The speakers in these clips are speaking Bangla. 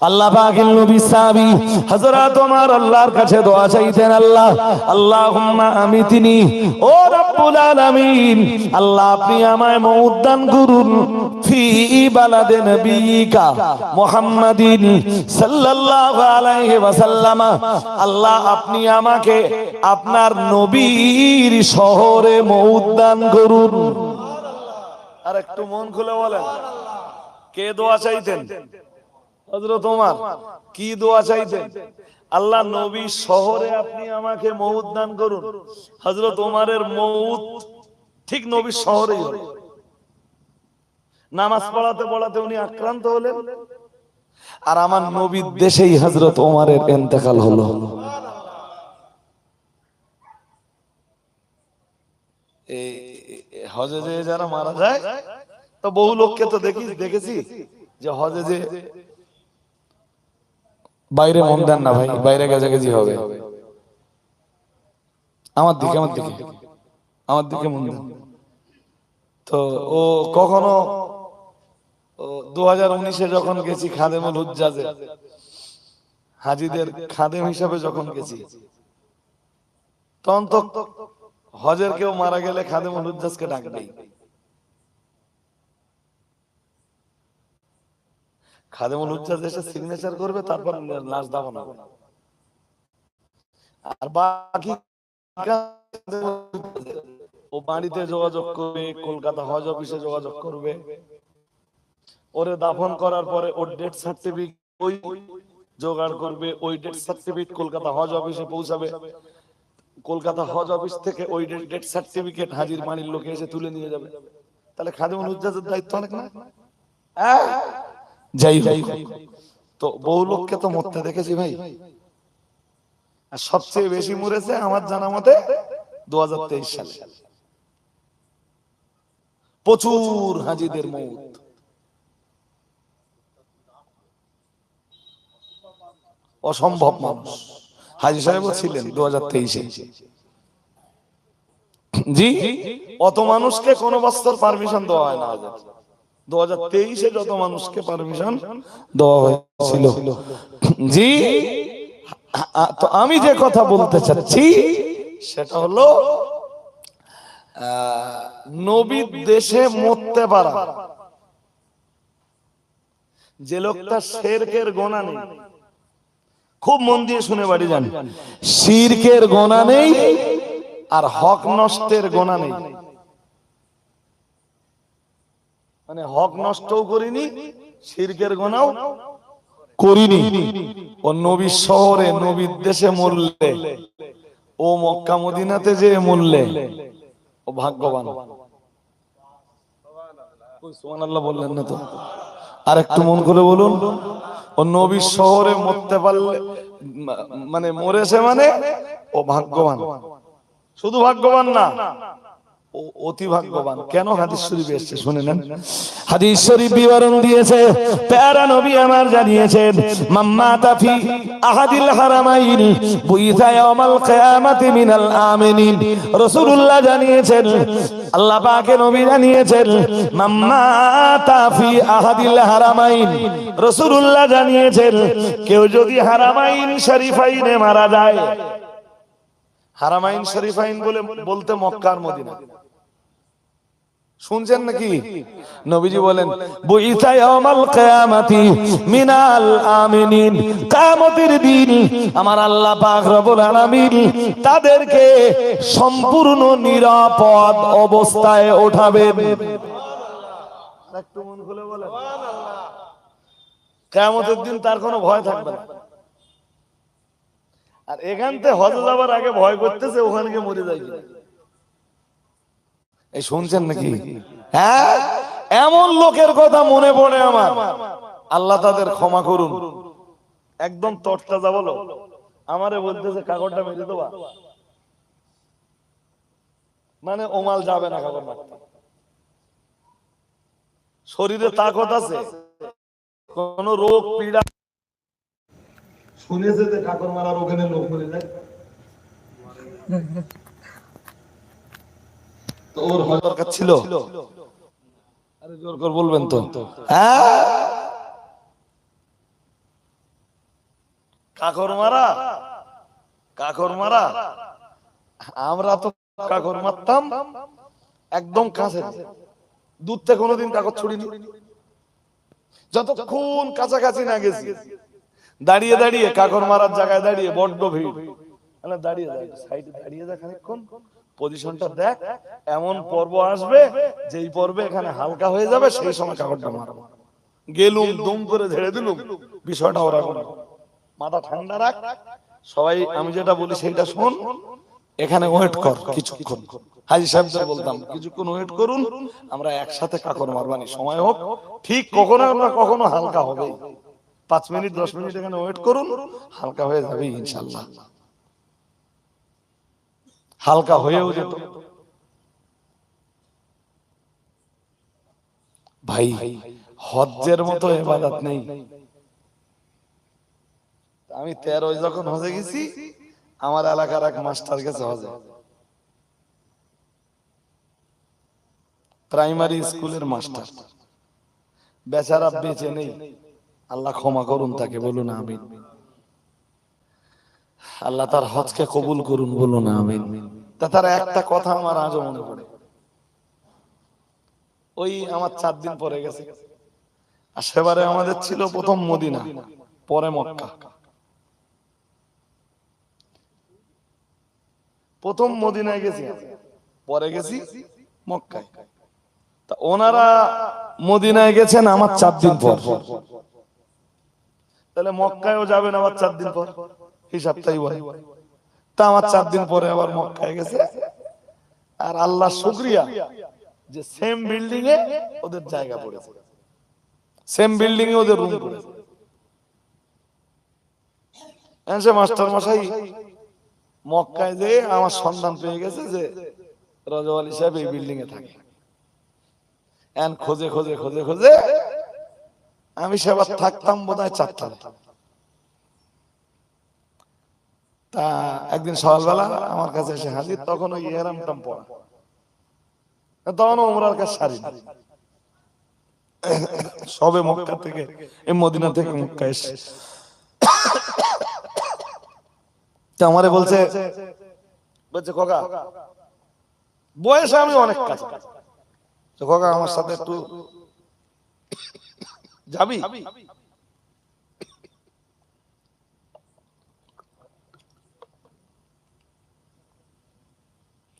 আল্লাহ পাকের নবী সাহাবী হযরত ওমর আল্লাহর কাছে দোয়া চাইতেন, আল্লাহ, আল্লাহুম্মা আমিতনি ও রব্বুল আলামিন, আল্লাহ আপনি আমায় মউত দান করুন, ফি বালাদে নবিকা মুহাম্মাদিন সাল্লাল্লাহু আলাইহি ওয়াসাল্লাম, আল্লাহ আপনি আমাকে আপনার নবীর শহরে মউত দান করুন। আর একটু মন খুলে বলেন, কে দোয়া চাইতেন? হযরত ওমর, কি দোয়া চাইতেন? আল্লাহ নবী শহরে আপনি আমাকে মউত দান করুন। হযরত ওমরের মউত ঠিক নবীর শহরেই নামাজ পড়াতে পড়াতে উনি আক্রান্ত হলেন। আর আমার নবীর দেশেই হযরত ওমরের ইন্তেকাল হলো। এই হজে যে যারা মারা যায়, তো বহু লোককে তো দেখি, দেখেছি যে হজে যে বাইরে মন দেন না ভাই বাইরে গেছে হবে। আমার দিকে আমার দিকে। আমার দিকে মন দেন। তো ও কখনো দু হাজার উনিশে যখন গেছি খাদেমুল হুজ্জাজে হাজিদের খাদেম হিসাবে যখন গেছি তখন তো হজের কেউ মারা গেলে খাদেমুল হুজ্জাজকে ডাকবেই খাদেমুল এসে সিগনেচার করবে তারপর লাশ দাফন হবে। আর বাকি ও বাড়িতে যোগাযোগ করবে কলকাতা হজ অফিসে যোগাযোগ করবে। ওরে দাফন করার পরে ওর ডেথ সার্টিফিকেট ওই জোগাড় করবে ওই ডেথ সার্টিফিকেট কলকাতা হজ অফিসে পৌঁছাবে। কলকাতা হজ অফিস থেকে ওই ডেথ সার্টিফিকেট হাজির বাড়ির লোকে এসে তুলে নিয়ে যাবে। তাহলে খাদিমুল হুজ্জাজের দায়িত্ব অনেক না? যাই হোক। তো বহু লোককে তো মরতে দেখেছি ভাই। আর সবচেয়ে বেশি মরেছে আমার জানা মতে দু সালে। প্রচুর হাজিদের মৌত। অসম্ভব মানুষ। হাজি সাহেবও ছিলেন দু হাজার তেইশে। জি? অত মানুষকে কোন বছর পারমিশন দেওয়া হয় না দু হাজার তেইশে যত মানুষকে পারমিশন দেওয়া হয়েছিল। জি। তো আমি যে কথা বলতে চাচ্ছি সেটা হলো নবীর দেশে মরতে পারা। যে লোকটা শেরকের গোনা নেই। খুব মন দিয়ে শুনে বাড়ি যান। শিরকের গোনা নেই আর হক নষ্টের গোনা নেই। মানে হক নষ্টও করিনি শিরকের গোনাও করিনি। ও নবীর শহরে, নবীর দেশে মরলে, ও মক্কা মদিনাতে যে মরলে, ও ভাগ্যবান। বললেন না তো? আর একটু মন করে বলুন, ও নবীর শহরে মরতে পারলে মানে মরেছে মানে ও ভাগ্যবান। শুধু ভাগ্যবান না অতি ভাগ্যবান কেন হাদিস শরীফ এসেছে? শুনে নেন। হাদিস শরীফ বিবরণ দিয়েছে। প্যারা নবী আমার জানিয়েছেন মাম্মা তাফি আহাদিল হারামাইন বুইসা ইয়াউমাল কিয়ামাতি মিনাল আমিনিন। রাসূলুল্লাহ জানিয়েছেন আল্লাহ পাকে নবী জানিয়েছেন মাম্মা তাফি আহাদিল হারামাইন। রাসূলুল্লাহ জানিয়েছেন কেউ যদি হারামাইন শরীফাইনে মারা যায়। হারামাইন শরীফাইন বলে বলতে মক্কার মদিনা। শুনছেন নাকি? নবীজি বলেন বুইসা ইয়াউমাল কিয়ামাতি মিনাল আমিনিন। কিয়ামতের দিন আমার আল্লাহ পাক রব্বুল আলামিন তাদেরকে সম্পূর্ণ নিরাপদ অবস্থায় ওঠাবেন। একটু মন খুলে বলেন। কিয়ামতের দিন তার কোনো ভয় থাকবে না। আর এখান থেকে হজে যাবার আগে ভয় করতেছে ওখানে গিয়ে মরে যায় এই শুনছেন নাকি? হ্যাঁ? এমন লোকের কথা মনে পড়ে আমার। আল্লাহ তাদের ক্ষমা করুন। একদম তটকা যা বলো। আমারে বলতেছে কাগজটা মেরে দেবা। মানে ওমাল যাবে না কাগজ মারতে। শরীরে তাকত আছে। কোন রোগ পীড়া। শুনেছে যে ঠাকুর মারার ওখানে লোক মরে যায় ওর দরকার ছিল। আরে জোর করে বলবেন তো। হ্যাঁ? কাকর মারা? কাকর মারা? আমরা তো কাকর মারতাম। একদম কাছে। দূর থেকে কোনোদিন কাকর ছুড়িনি। যতক্ষণ কাছাকাছি না গেছি, দাঁড়িয়ে দাঁড়িয়ে কাকর মারার জায়গায় দাঁড়িয়ে বড্ড ভিড়। আরে দাঁড়িয়ে দাঁড়িয়ে সাইডে দাঁড়িয়ে দেখ খানিকক্ষণ। পজিশনটা দেখ এমন পর্ব আসবে যেই পর্বে এখানে হালকা হয়ে যাবে সেই সময় কাকরটা মারবো। গেলুম দম করে ঝেড়ে দিলুম। বিষয়টা ওরা মাথা ঠান্ডা রাখ। সবাই আমি যেটা বলি সেইটা শোন। এখানে ওয়েট কর কিছুক্ষণ। হাজি সাহেবদের বলতাম কিছুক্ষণ ওয়েট করুন আমরা একসাথে কাকর মারবানি। সময় হোক ঠিক কখনো আমরা কখনো হালকা হবে পাঁচ মিনিট দশ মিনিট এখানে ওয়েট করুন হালকা হয়ে যাবে ইনশাল্লাহ। হালকা হয়েও যেত। ভাই, হজ্জের মতো এবাদত নেই। আমি তেরো যখন হজে গেছি, আমার এলাকার এক মাস্টার গেছে হজে। প্রাইমারি স্কুলের মাস্টার। বেচারা বেঁচে নেই। আল্লাহ ক্ষমা করুন তাকে, বলুন আমিন। আল্লাহ তার হজকে কবুল করুন, বলুন আমিন। তা তার একটা কথা আমার আজও মনে পড়ে। ওই আমার চার দিন পরে গেছে। আর সেবারে আমাদের ছিল প্রথম মদিনা, পরে মক্কা। প্রথম মদিনায় গেছি পরে গেছি মক্কায়। তা ওনারা মদিনায় গেছেন আমার চার দিন পর। তাহলে মক্কায়ও যাবেন আবার চার দিন পর হিসাব তাই বলে। তা আমার চার দিন পরে আবার মক্কায় গেছে। আর আল্লাহ শুক্রিয়া যে সেম বিল্ডিং এ ওদের জায়গা পড়েছে। সেম বিল্ডিং এ ওদের রুম পড়েছে। মাস্টার মশাই, মক্কায় যে আমার সন্ধান পেয়ে গেছে যে সাহেব এই বিল্ডিং এ থাকে খোঁজে খোঁজে খোঁজে খোঁজে আমি সেবার থাকতাম বোধ হয় চারতলা তা একদিন সকালবেলা আমার কাছে এসে হাজির, তখন ওই ইহারামটাম পড়া। তখন ওমরার কাছে সারি সবে মক্কা থেকে এই মদিনা থেকে মক্কা এসে। আমারে বলছে বলছে, খোকা, বয়সে আমি অনেক কাছে। খোকা, আমার সাথে একটু যাবি?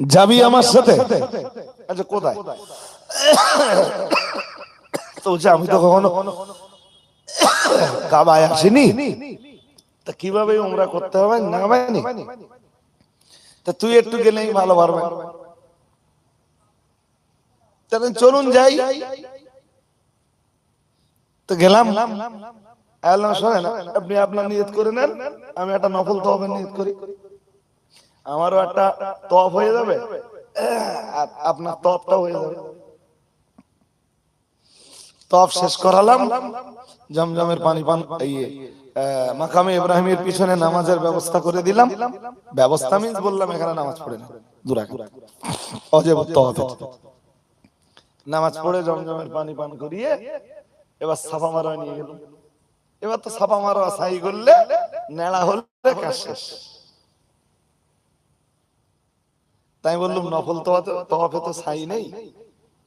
যাবি আমার সাথে? আচ্ছা কোথায়? তো আমি তো কখনো কাবায় আসিনি। তা কীভাবে উমরা করতে হবে? না হয়নি তা তুই একটু গেলেই ভালো পারবে। তাহলে চলুন যাই। তো গেলাম। আল্লাহ শোনেন আপনি আপনার নিয়ত করে নেন। আমি একটা নফল তহবের নিয়ত করি। আমারও একটা তপ হয়ে যাবে? আপনার তপটা হয়ে যাবে। তপ শেষ করালাম। জমজমের পানি পান ইয়ে মাকামে ইব্রাহিমের পিছনে নামাজের ব্যবস্থা করে দিলাম। ব্যবস্থা মিন্স বললাম এখানে নামাজ পড়ে না। দুরাকা অজেব নামাজ পড়ে জমজমের পানি পান করিয়ে এবার সাফা মারা নিয়ে গেল। এবার তো সাফা মারা সাই করলে নেড়া হলে কাজ শেষ। তাই বললাম নফল তওয়াফে তো সাই নেই।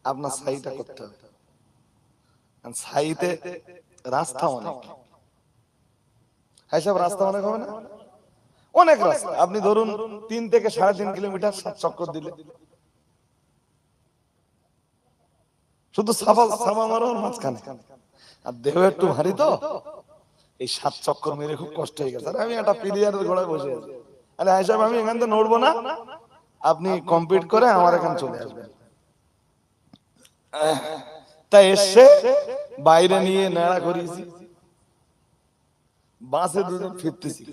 আপনার সাইটা করতে হবে। সাইতে রাস্তা অনেক। হিসাব রাস্তা অনেক হবে না? অনেক রাস্তা। আপনি ধরুন তিন থেকে সাড়ে তিন কিলোমিটার সাত চক্কর দিলে শুধু সাফা সাফা মারার মাঝখানে। আর দেহ একটু ভারী তো? এই সাত চক্কর মেরে খুব কষ্ট হয়ে গেছে। আমি একটা পিলিয়ারের ঘোড়ায় বসে আছি। আরে হিসাব আমি এখান থেকে নড়বো না? আপনি কমপ্লিট করে আমার এখানে চলে আসবেন। তাই এসে বাইরে নিয়ে নেড়া করিয়েছি। বাসে দুজন ফিরতেছি।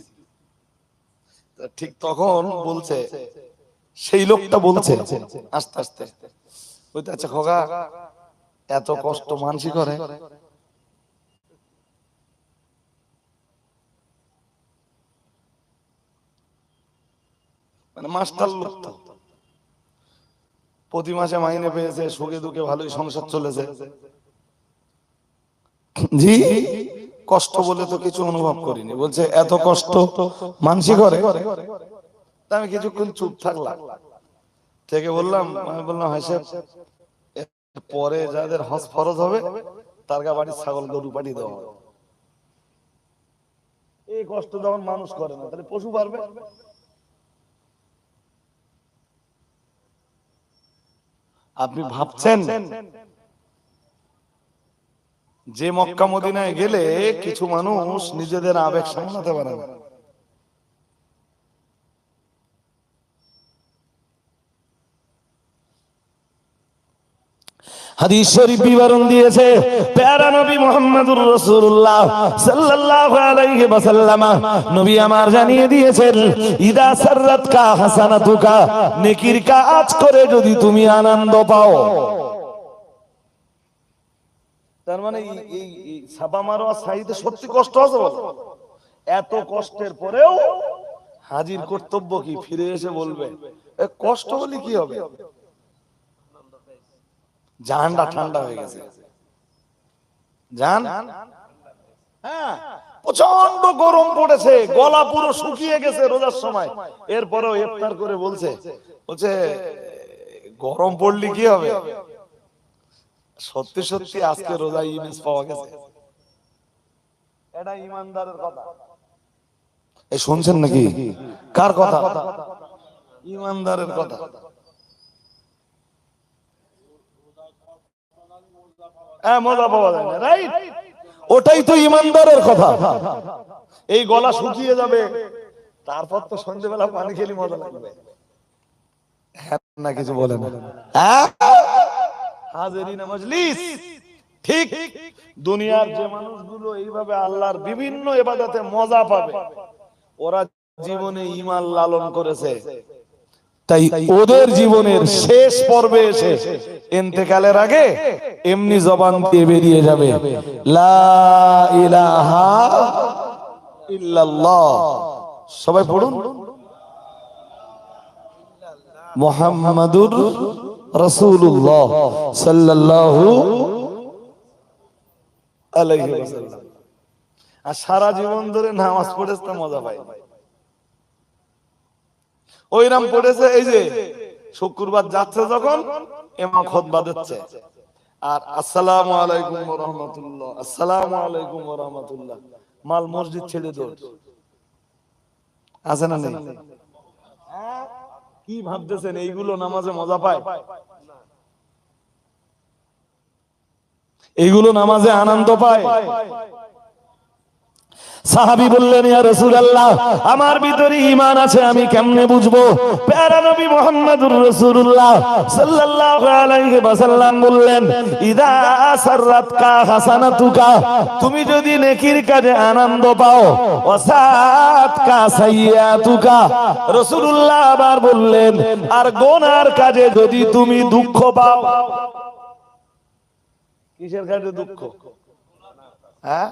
তা ঠিক তখন বলছে সেই লোকটা বলছে আস্তে আস্তে। আচ্ছা খোকা এত কষ্ট মানসি করে? মানে মাস্টার লোক প্রতি মাসে মাইনে পেয়েছে, সুখে দুঃখে ভালোই সংসার চলেছে। জি, কষ্ট বলে তো কিছু অনুভব করিনি। বলছে, এত কষ্ট মানসি করে? আমি কিছুক্ষণ চুপ থাকলাম। থেকে বললাম, আমি বললাম হাসেব পরে যাদের হজ ফরজ হবে, তার গা বাড়ির ছাগল গরু পাঠিয়ে দেওয়া হবে। এই কষ্ট যখন মানুষ করে না, তাহলে পশু পারবে? আপনি ভাবছেন যে মক্কা মদিনায় গেলে কিছু মানুষ নিজেদের আবেগ সামলাতে পারে না। যদি তুমি আনন্দ পাও। তার মানে সত্যি কষ্ট আছে এত কষ্টের পরেও হাজির কর্তব্য কি? ফিরে এসে বলবে। কষ্ট হলে কি হবে? জাহানটা ঠান্ডা হয়ে গেছে। জান হ্যাঁ প্রচণ্ড গরম পড়েছে গলা পুরো শুকিয়ে গেছে রোজার সময়। এরপরেও ইফতার করে বলছে বলছে গরম পড়লে কি হবে? সত্যি সত্যি আজকে রোজা ইমেজ পাওয়া গেছে। এটা ইমানদারের কথা। এই শুনছেন নাকি? কার কথা? ইমানদারের কথা। হ্যাঁ মজা পাওয়া যায় না রাইট ওটাই তো ইমানদারের কথা। এই গলা শুকিয়ে যাবে। তারপর তো সন্ধ্যেবেলা পানি খেলে মজা লাগবে। হ্যাঁ না কিছু বলে না হ্যাঁ? হাজেরিনা মজলিস। ঠিক। দুনিয়ার যে মানুষগুলো এইভাবে আল্লাহর বিভিন্ন এবাদতে মজা পাবে। ওরা জীবনে ইমান লালন করেছে। তাই ওদের জীবনের শেষ পর্বে এসে এন্তেকালের আগে এমনি জবান দিয়ে বেরিয়ে যাবে। সবাই পড়ুন। মোহাম্মদুর রাসূলুল্লাহ সাল্লাল্লাহু আলাইহি আর সারা জীবন ধরে নামাজ পড়েছে মজা পায়। ওইরাম পড়েছে এই যে শুক্রবার যাচ্ছে যখন এমা খোদবা দিচ্ছে। আর আসসালামু আলাইকুম রাহমাতুল্লাহ আসসালামু আলাইকুম রাহমাতুল্লাহ মাল মসজিদ ছেড়ে দৌড়। আছে না নেই? কি ভাবতেছেন? এইগুলো নামাজে মজা পায়? এইগুলো নামাজে আনন্দ পায়? সাহাবি বললেন, ইয়া রাসূলুল্লাহ, আমার ভিতরে ঈমান আছে, আমি কেমনে বুঝব? প্যারা নবী মুহাম্মদুর রাসূলুল্লাহ সাল্লাল্লাহু আলাইহি ওয়াসাল্লাম বললেন, ইদা সাররাতকা হাসানাতুকা, তুমি যদি নেকির কাজে আনন্দ পাও, ওয়াসাতকা সাইয়াতুকা রাসূলুল্লাহ আবার বললেন, আর গোনার কাজে যদি তুমি দুঃখ পাও। কিসের কাজে দুঃখ? হ্যাঁ?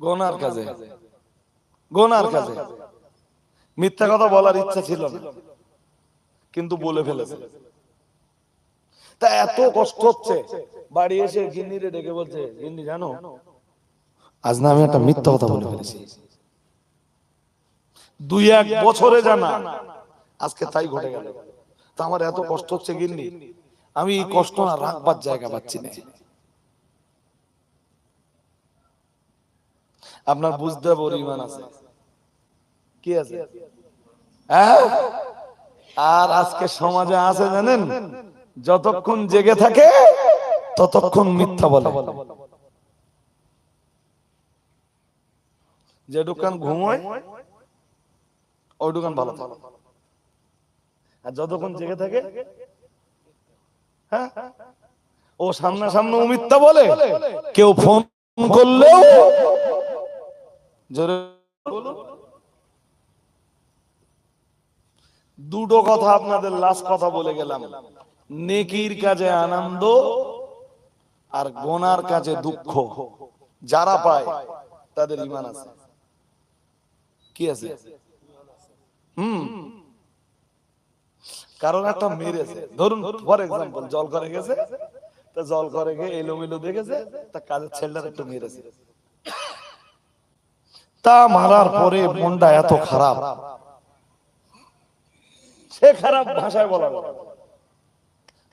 গোনার কাজে। গোনার কাজে। মিথ্যা কথা বলার ইচ্ছা ছিল না। কিন্তু বলে ফেলেছে। তা এত কষ্ট হচ্ছে। বাড়ি এসে গিন্নিরে ডেকে বলছে গিন্নি জানো? আজ না আমি একটা মিথ্যা কথা বলে ফেলেছি। দুই এক বছরে জানা। আজকে তাই ঘটে গেল। তা আমার এত কষ্ট হচ্ছে গিন্নি। আমি কষ্ট না রাখবার জায়গা পাচ্ছি না। আপনার বুঝতে পরিমাণ আছে। কি আছে? হ্যাঁ? আর আজকে সমাজে আছে জানেন যতক্ষণ জেগে থাকে ততক্ষণ মিথ্যা বলে। যে দোকান ঘুমোয় ওই দোকান ভালো থাকে। আর যতক্ষণ জেগে থাকে হ্যাঁ? ও সামনা সামনে মিথ্যা বলে। কেউ ফোন করলেও। দুটো কথা আপনাদের লাস্ট কথা বলে গেলাম। নেকির কাজে আনন্দ আর গোনার কাজে দুঃখ। যারা পায় তাদের ইমান আছে। কি আছে? হুম। কারণ একটা মেরেছে ধরুন ফর এক্সাম্পল জল করে গেছে তা জল করে গিয়ে এলোমেলো দেখেছে তা কাজের ছেলেটার একটু মেরেছে তা মারার পরে মনটা এত খারাপ। সে খারাপ ভাষায় বলা বলা।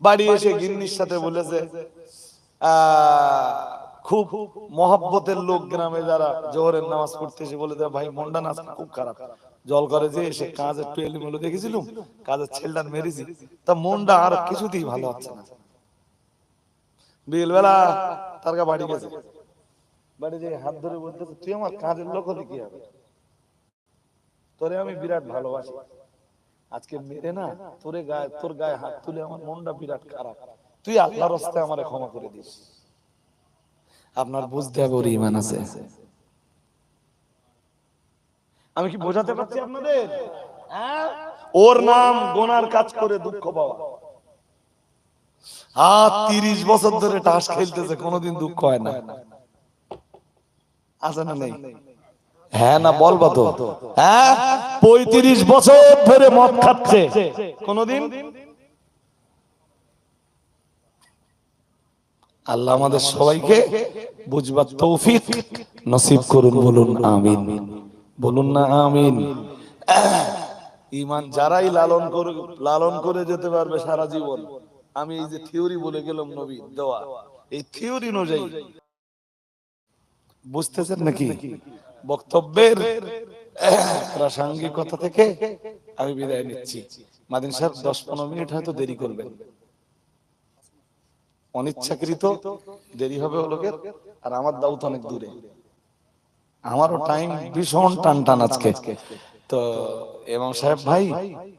বাড়ি এসে গিন্নির সাথে বলেছে খুব মহাব্বতের লোক গ্রামে যারা জোহরের নামাজ পড়তে এসে বলে দেয়, ভাই, মনটা না আজকে খুব খারাপ। জল করে যে এসে কাজের টুয়েলি মেলো দেখেছিলাম? কাজের ছেলেটার মেরেছি। তা মনটা আর কিছুতেই ভালো হচ্ছে না। বিকেলবেলা তার গা বাড়ি গেছে। বাড়ি যে হাত ধরে বলতেছে তুই আমার কাজের লোক হলে কি হবে? তোরে আমি বিরাট ভালোবাসি। আজকে মেরে না, তোরে গায়ে, তোর গায়ে হাত তুলে আমার মনটা বিরাট খারাপ। তুই আল্লাহর রাস্তায় আমারে ক্ষমা করে দিস। আপনার বুঝতে হবে ওর ইমান আছে। আমি কি বোঝাতে পারছি আপনাদের? ওর নাম গোনার কাজ করে দুঃখ পাওয়া। আর তিরিশ বছর ধরে টাস খেলতেছে, কোনোদিন দুঃখ হয় না। আছে না নেই। হ্যাঁ না বলবা তো হ্যাঁ? পঁয়ত্রিশ বছর ধরে মদ খাচ্ছে। কোনদিন? আল্লাহ আমাদের সবাইকে বুঝবার তৌফিক নসিব করুন বলুন আমিন। বলুন না আমিন। ইমান যারাই লালন করে লালন করে যেতে পারবে সারা জীবন। আমি এই যে থিওরি বলে গেলাম নবী দেওয়া। এই থিওরি অনুযায়ী বুঝতেছেন নাকি? বক্তব্যের প্রাসঙ্গিকতা থেকে আমি বিদায় নিচ্ছি। মাদিন সাহেব দশ পনেরো মিনিট হয়তো দেরি করবেন। অনিচ্ছাকৃত দেরি হবে ও লোকের আর আমার দাউত অনেক দূরে। আমারও টাইম ভীষণ টান টান আজকে। তো এবং সাহেব ভাই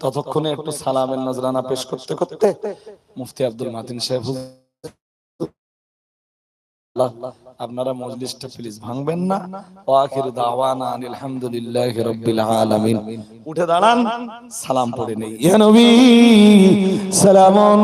ততক্ষণে একটু সালামের নজরানা পেশ করতে করতে মুফতি আব্দুল মাতিন সাহেব আল্লাহ, আপনারা মজলিসটা প্লিজ ভাঙবেন না। ও আখির দাওয়ানা আনিল হামদুলিল্লাহি রাব্বিল আলামিন। উঠে দাঁড়ান, সালাম পড়ে নেই। ইয়া নবী, সালামুন।